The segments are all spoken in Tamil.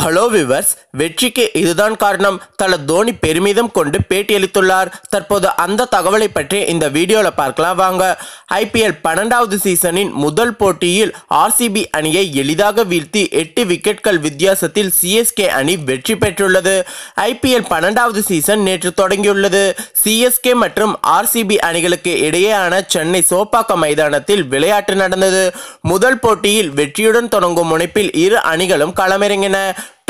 ஹலோ விவர்ஸ் வெற்றிக்கு இதுதான் காரணம். தல தோனி பெருமிதம் கொண்டு பேட்டியளித்துள்ளார். தற்போது அந்த தகவலை பற்றி இந்த வீடியோவில் பார்க்கலாம் வாங்க. ஐபிஎல் பன்னெண்டாவது சீசனின் முதல் போட்டியில் ஆர்சிபி அணியை எளிதாக வீழ்த்தி எட்டு விக்கெட்கள் வித்தியாசத்தில் சிஎஸ்கே அணி வெற்றி பெற்றுள்ளது. ஐபிஎல் பன்னெண்டாவது சீசன் நேற்று தொடங்கியுள்ளது. சிஎஸ்கே மற்றும் ஆர்சிபி அணிகளுக்கு இடையேயான சென்னை சோப்பாக்கம் மைதானத்தில் விளையாட்டு நடந்தது. முதல் போட்டியில் வெற்றியுடன் தொடங்கும் முனைப்பில் இரு அணிகளும் களமிறங்கின.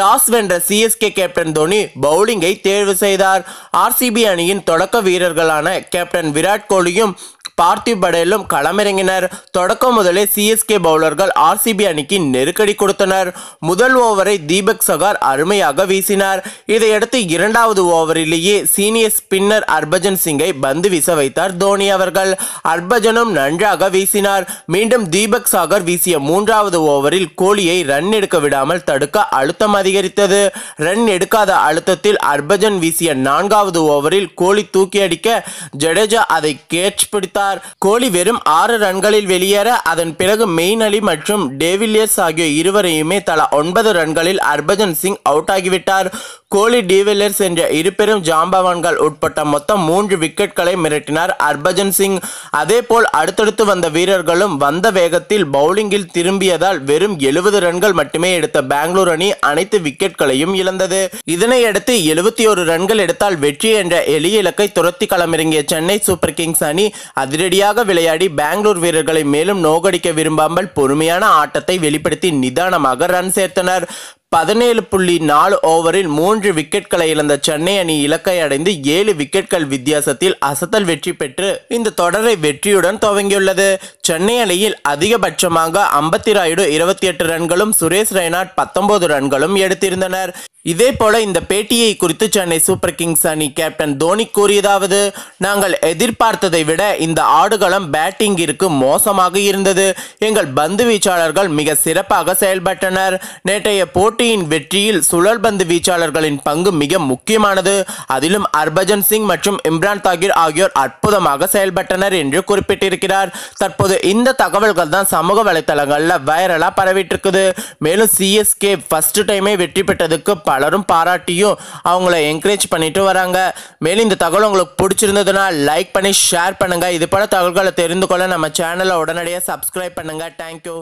டாஸ் வென்ற சிஎஸ்கே கேப்டன் தோனி பவுலிங்கை தேர்வு செய்தார். ஆர்சிபி அணியின் தொடக்க வீரர்களான கேப்டன் விராட் கோலியும் பார்த்திவ் படேலும் களமிறங்கினர். தொடக்கம் முதலே சிஎஸ்கே பவுலர்கள் ஆர்சிபி அணிக்கு நெருக்கடி கொடுத்தனர். முதல் ஓவரை தீபக் சகார் அருமையாக வீசினார். இதையடுத்து இரண்டாவது ஓவரிலேயே சீனியர் ஸ்பின்னர் ஹர்பஜன் சிங்கை பந்து வீச வைத்தார் தோனி அவர்கள். ஹர்பஜனும் நன்றாக வீசினார். மீண்டும் தீபக் சாகர் வீசிய மூன்றாவது ஓவரில் கோலியை ரன் எடுக்க விடாமல் தடுக்க அழுத்தம் அதிகரித்தது. ரன் எடுக்காத அழுத்தத்தில் ஹர்பஜன் வீசிய நான்காவது ஓவரில் கோலி தூக்கி அடிக்க ஜடேஜா அதை கேட்ச் பிடித்தார். கோலி வெறும் ஆறு ரன்களில் வெளியேற அதன் பிறகு மெயின் அலி மற்றும் டேவிலியர்ஸ் ஆகிய இருவரையுமே தலா ஒன்பது ரன்களில் ஹர்பஜன் சிங் அவுட் ஆகிவிட்டார். கோலி டிவிலியர்ஸ் என்ற இரு பெரும் ஜாம்பவான்கள் உட்பட்ட மொத்தம் மூன்று விக்கெட்களை மிரட்டினார் ஹர்பஜன் சிங். அதேபோல் அடுத்தடுத்து வந்த வீரர்களும் வந்த வேகத்தில் பவுலிங்கில் திரும்பியதால் வெறும் எழுபது ரன்கள் மட்டுமே எடுத்த பெங்களூர் அணி அனைத்து விக்கெட்களையும் இழந்தது. இதனையடுத்து எழுபத்தி ஒரு ரன்கள் எடுத்தால் வெற்றி என்ற எளிய இலக்கை துரத்தி களமிறங்கிய சென்னை சூப்பர் கிங்ஸ் அணி அதிரடியாக விளையாடி பெங்களூர் வீரர்களை மேலும் நோகடிக்க விரும்பாமல் பொறுமையான ஆட்டத்தை வெளிப்படுத்தி நிதானமாக ரன் சேர்த்தனர். பதினேழு புள்ளி நாலு ஓவரில் மூன்று விக்கெட்களை இழந்த சென்னை அணி இலக்கை அடைந்து ஏழு விக்கெட்கள் வித்தியாசத்தில் அசத்தல் வெற்றி பெற்று இந்த தொடரை வெற்றியுடன் துவங்கியுள்ளது. சென்னை அணியில் அதிகபட்சமாக அம்பத்தி ராயுடு இருபத்தி எட்டு ரன்களும் சுரேஷ் ரெய்னாட் பத்தொன்பது ரன்களும் எடுத்திருந்தனர். இதே போல இந்த பேட்டியை குறித்து சென்னை சூப்பர் கிங்ஸ் அணி கேப்டன் தோனி கூறியதாவது நாங்கள் எதிர்பார்த்ததை விட இந்த ஆடுகளம் பேட்டிங்கிற்கு மோசமாக இருந்தது. எங்கள் பந்து வீச்சாளர்கள் மிக சிறப்பாக செயல்பட்டனர். நேற்றைய போட்டியின் வெற்றியில் சுழல் பந்து வீச்சாளர்களின் பங்கு மிக முக்கியமானது. அதிலும் ஹர்பஜன் சிங் மற்றும் இம்ரான் தாகிர் ஆகியோர் அற்புதமாக செயல்பட்டனர் என்று குறிப்பிட்டிருக்கிறார். தற்போது இந்த தகவல்கள் தான் சமூக வலைத்தளங்களில் வைரலாக பரவிட்டு இருக்குது. மேலும் சிஎஸ்கே ஃபர்ஸ்ட் டைமே வெற்றி பெற்றதுக்கு பலரும் பாராட்டியும் அவங்கள என்கரேஜ் பண்ணிட்டு வராங்க. மேலும் இந்த தகவல் உங்களுக்கு பிடிச்சிருந்ததுன்னா லைக் பண்ணி ஷேர் பண்ணுங்க. இது போல தகவல்களை தெரிந்து கொள்ள நம்ம சேனலை உடனடியாக சப்ஸ்கிரைப் பண்ணுங்க. தேங்க்யூ